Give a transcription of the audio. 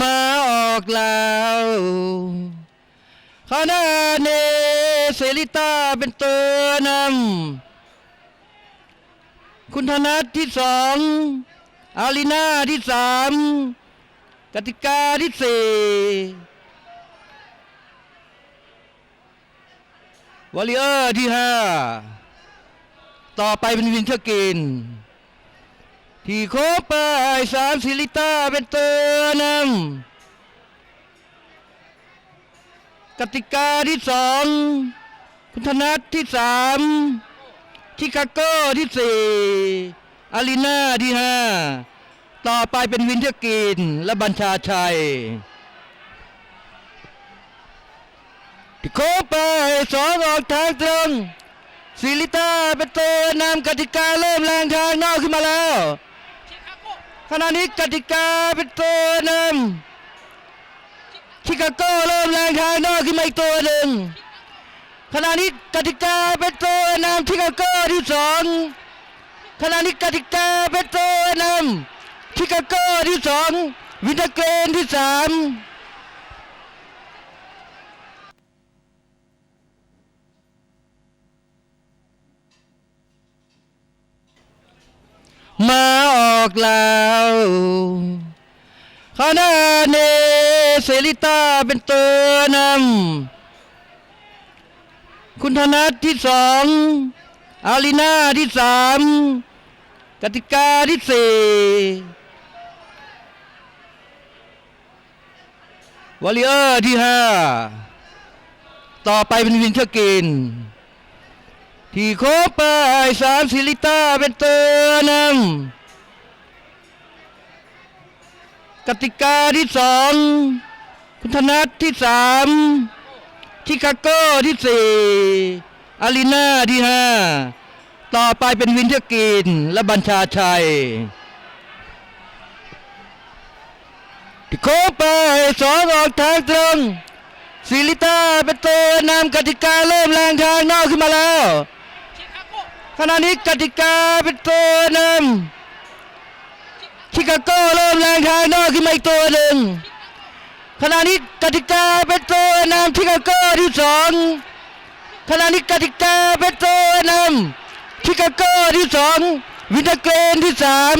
มาออกแล้วคณะเนเสริต้าเป็นตัวนำคุณธนัทที่สองอาลีนาที่สามกติกาที่สี่วอลเลเยอร์ที่ห้าต่อไปเป็นวินเทอร์กิน ที่โคบไปสามสิลิต้าเป็นตัวนำกติกาที่สองคุณธนัทที่สามชิคาโก้ที่สี่อารีนาที่ห้าต่อไปเป็นวินเทอร์กินและบัญชาชัยที่โคบไปสองออกทางตรงซิลิต้าเป็นตัวนำกติกาเริ่มแรงทางนอกขึ้นมาแล้ว ขณะนี้กติกาเป็นตัวนำชิคาโก้เริ่มแรงทางนอกขึ้นมาอีกตัวหนึ่งขณะนี้กติกาเป็นตัวนำชิคาโก้ที่สองขณะนี้กติกาเป็นตัวนำชิคาโก้ที่สองวินเทเกรนที่สามมาอ อกแล้วคณะเนเสริต้าเป็นตัวนำคุณธนัทที่สองอาลีนาที่สามกติกาที่สี่วอลเลเยอร์ที่ห้าต่อไปเป็นวินเทอร์กิน ที่โคบไปสามสิลิต้าเป็นตัวนำ กติกาที่สองคุณธนัทที่สามชิคาโก้ที่สี่อารีนาที่ห้าต่อไปเป็นวินเทอร์กินและบัญชาชัยที่โคบไปสองออกทางตรงซิลิต้าเป็นตัวนำกติกาเริ่มแรงทางนอกขึ้นมาแล้วขณะนี้กติกาเป็นตัวนำ ชิคาโก้เริ่มแรงทางนอกขึ้นมาอีกตัวหนึ่งขณะนี้กติกาเป็นตัวนำทิกาโก้ที่สองขณะนี้กติกาเป็นตัวนำทิกาโก้ที่สองวินเทเกรนที่สาม